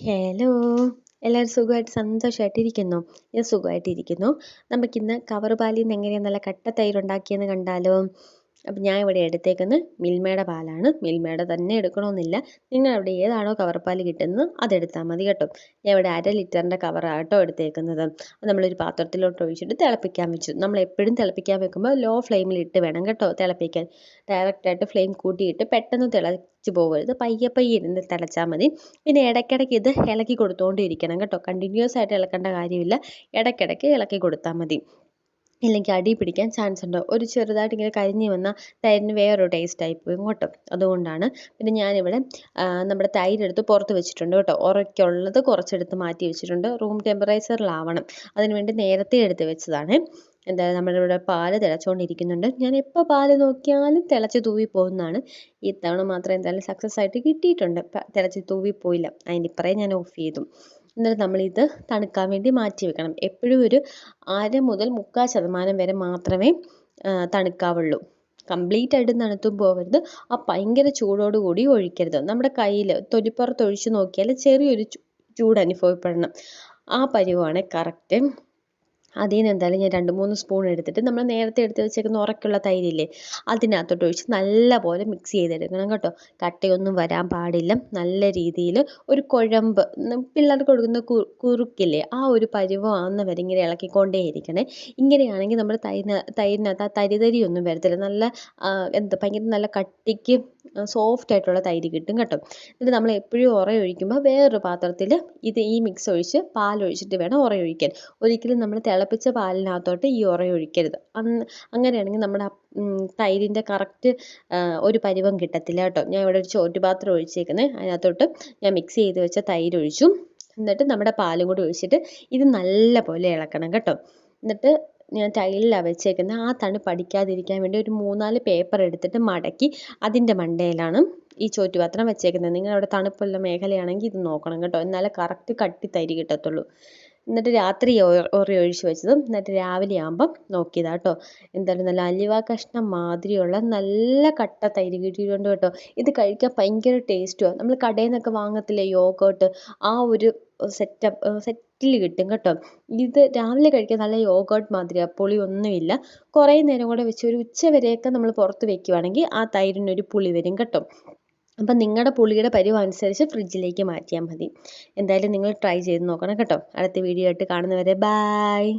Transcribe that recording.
Hello എല്ലാവരും സുഖമായിട്ട് സന്തോഷമായിട്ടിരിക്കുന്നു. ഞാൻ സുഖമായിട്ടിരിക്കുന്നു. നമുക്കിന്ന് കവർ പാലിൽ നിന്ന് എങ്ങനെയാണ് നല്ല കട്ട തൈര് ഉണ്ടാക്കിയെന്ന് കണ്ടാലോ? അപ്പം ഞാൻ ഇവിടെ എടുത്തേക്കുന്നത് മിൽമയുടെ പാലാണ്. മിൽമയുടെ തന്നെ എടുക്കണമെന്നില്ല. നിങ്ങൾ അവിടെ ഏതാണോ കവർ പാൽ കിട്ടുന്നത് അതെടുത്താൽ മതി കേട്ടോ. ഞാൻ ഇവിടെ അര ലിറ്ററിന്റെ കവറാണ് കേട്ടോ എടുത്തേക്കുന്നത്. നമ്മളൊരു പാത്രത്തിലോട്ട് ഒഴിച്ചിട്ട് തിളപ്പിക്കാൻ വെച്ചു. നമ്മൾ എപ്പോഴും തിളപ്പിക്കാൻ വെക്കുമ്പോൾ ലോ ഫ്ലെയിമിൽ ഇട്ട് വേണം കേട്ടോ തിളപ്പിക്കാൻ. ഡയറക്റ്റായിട്ട് ഫ്ലെയിം കൂട്ടിയിട്ട് പെട്ടെന്ന് തിളച്ച് പോകരുത്. പയ്യെ പയ്യെ ഇരുന്ന് തിളച്ചാൽ മതി. പിന്നെ ഇടയ്ക്കിടയ്ക്ക് ഇത് ഇളക്കി കൊടുത്തുകൊണ്ടിരിക്കണം കേട്ടോ. കണ്ടിന്യൂസ് ആയിട്ട് ഇളക്കേണ്ട കാര്യമില്ല. ഇടയ്ക്കിടയ്ക്ക് ഇളക്കി കൊടുത്താൽ മതി. ഇല്ലെങ്കിൽ അടി പിടിക്കാൻ ചാൻസ് ഉണ്ട്. ഒരു ചെറുതായിട്ട് ഇങ്ങനെ കരിഞ്ഞ് വന്നാൽ തൈരിന് വേറൊരു ടേസ്റ്റ് പോയി കേട്ടോ. അതുകൊണ്ടാണ് പിന്നെ ഞാനിവിടെ നമ്മുടെ തൈര് എടുത്ത് പുറത്ത് വെച്ചിട്ടുണ്ട് കേട്ടോ. ഉറയ്ക്കുള്ളത് കുറച്ചെടുത്ത് മാറ്റി വെച്ചിട്ടുണ്ട്. റൂം ടെമ്പറേച്ചറിലാവണം അതിന് വേണ്ടി നേരത്തെ എടുത്ത് വെച്ചതാണ്. എന്തായാലും നമ്മളിവിടെ പാൽ തിളച്ചുകൊണ്ടിരിക്കുന്നുണ്ട് ഞാൻ എപ്പോൾ പാൽ നോക്കിയാലും തിളച്ച് തൂവി പോകുന്നതാണ്. ഇത്തവണ മാത്രം എന്തായാലും സക്സസ് ആയിട്ട് കിട്ടിയിട്ടുണ്ട്. തിളച്ച് തൂവി പോയില്ല. അതിന്റെ ഇപ്പറേ ഞാൻ ഓഫ് ചെയ്തു. എന്നിട്ട് നമ്മളിത് തണുക്കാൻ വേണ്ടി മാറ്റി വെക്കണം. എപ്പോഴും ഒരു അര മുതൽ മുക്കാൽ ശതമാനം വരെ മാത്രമേ തണുക്കാവുള്ളൂ. കംപ്ലീറ്റ് ആയിട്ട് തണുത്തും പോകരുത് ആ ഭയങ്കര ചൂടോട് കൂടി ഒഴിക്കരുത്. നമ്മുടെ കയ്യിൽ തൊലിപ്പുറത്ത് ഒഴിച്ച് നോക്കിയാൽ ചെറിയൊരു ചൂട് അനുഭവപ്പെടണം. ആ പരുവാണ് കറക്റ്റ് അതിൽ നിന്ന് എന്തായാലും ഞാൻ രണ്ട് മൂന്ന് സ്പൂൺ എടുത്തിട്ട് നമ്മൾ നേരത്തെ എടുത്ത് വെച്ചേക്കുന്ന ഉറക്കുള്ള തൈരില്ലേ അതിനകത്തോട്ട് ഒഴിച്ച് നല്ലപോലെ മിക്സ് ചെയ്തെടുക്കണം കേട്ടോ. കട്ടയൊന്നും വരാൻ പാടില്ല. നല്ല രീതിയിൽ ഒരു കുഴമ്പ് പിള്ളേർക്ക് കൊടുക്കുന്ന കുറുക്കില്ലേ ആ ഒരു പരുവം വരെ ഇങ്ങനെ ഇളക്കിക്കൊണ്ടേ ഇരിക്കണേ ഇങ്ങനെയാണെങ്കിൽ നമ്മുടെ തൈരിന് തൈരിനകത്ത് ആ തരിതരിയൊന്നും വരത്തില്ല. നല്ല എന്താ ഭയങ്കര നല്ല കട്ടിക്ക് സോഫ്റ്റ് ആയിട്ടുള്ള തൈര് കിട്ടും കേട്ടോ. എന്നിട്ട് നമ്മൾ എപ്പോഴും ഉറ ഒഴിക്കുമ്പോൾ വേറൊരു പാത്രത്തിൽ ഇത് ഈ മിക്സ് ഒഴിച്ച് പാൽ ഒഴിച്ചിട്ട് വേണം ഉറ ഒഴിക്കാൻ. ഒരിക്കലും നമ്മൾ തിളപ്പിച്ച പാലിനകത്തോട്ട് ഈ ഉറ ഒഴിക്കരുത്. അങ്ങനെയാണെങ്കിൽ നമ്മുടെ തൈരിന്റെ കറക്റ്റ് ഒരു പരുവം കിട്ടത്തില്ല കേട്ടോ. ഞാൻ ഇവിടെ ഒരു ചോറ്റു പാത്രം ഒഴിച്ചേക്കുന്നത് അതിനകത്തോട്ട് ഞാൻ മിക്സ് ചെയ്ത് വെച്ച തൈര് ഒഴിച്ചു. എന്നിട്ട് നമ്മുടെ പാലും കൂടി ഒഴിച്ചിട്ട് ഇത് നല്ല പോലെ ഇളക്കണം കേട്ടോ. എന്നിട്ട് ഞാൻ ടൈലിലാണ് വെച്ചേക്കുന്നത് ആ തണുപ്പ് അടിക്കാതിരിക്കാൻ വേണ്ടി ഒരു മൂന്നാൽ പേപ്പർ എടുത്തിട്ട് മടക്കി അതിന്റെ മണ്ടയിലാണ് ഈ ചോറ്റുപാത്രം വെച്ചേക്കുന്നത് നിങ്ങളവിടെ തണുപ്പുള്ള മേഖലയാണെങ്കിൽ ഇത് നോക്കണം കേട്ടോ. എന്നാലേ കറക്റ്റ് കട്ടി തരി കിട്ടത്തുള്ളൂ. എന്നിട്ട് രാത്രി ഒറി ഒഴിച്ച് വെച്ചതും എന്നിട്ട് രാവിലെ ആകുമ്പം നോക്കിയതാ കേട്ടോ. എന്തായാലും നല്ല അലുവ കഷ്ണം മാതിരിയുള്ള നല്ല കട്ട തൈര് കിട്ടിയിട്ടുണ്ട് കേട്ടോ. ഇത് കഴിക്കാൻ ഭയങ്കര ടേസ്റ്റുമാണ് നമ്മൾ കടയിൽ നിന്നൊക്കെ വാങ്ങത്തില്ലേ യോഗോട്ട്? ആ ഒരു സെറ്റപ്പ് സെറ്റിൽ കിട്ടും കേട്ടോ. ഇത് രാവിലെ കഴിക്കാൻ നല്ല യോഗോട്ട് മാതിരിയാണ് പുളി ഒന്നുമില്ല. കുറേ നേരം കൂടെ വെച്ച് ഒരു ഉച്ച വരെയൊക്കെ നമ്മൾ പുറത്ത് വെക്കുവാണെങ്കിൽ ആ തൈരിനൊരു പുളി വരും കേട്ടോ. അപ്പം നിങ്ങളുടെ പുളിയുടെ പരിവ് അനുസരിച്ച് ഫ്രിഡ്ജിലേക്ക് മാറ്റിയാൽ മതി. എന്തായാലും നിങ്ങൾ ട്രൈ ചെയ്ത് നോക്കണം കേട്ടോ. അടുത്ത വീഡിയോ ആയിട്ട് കാണുന്നവരെ ബായ്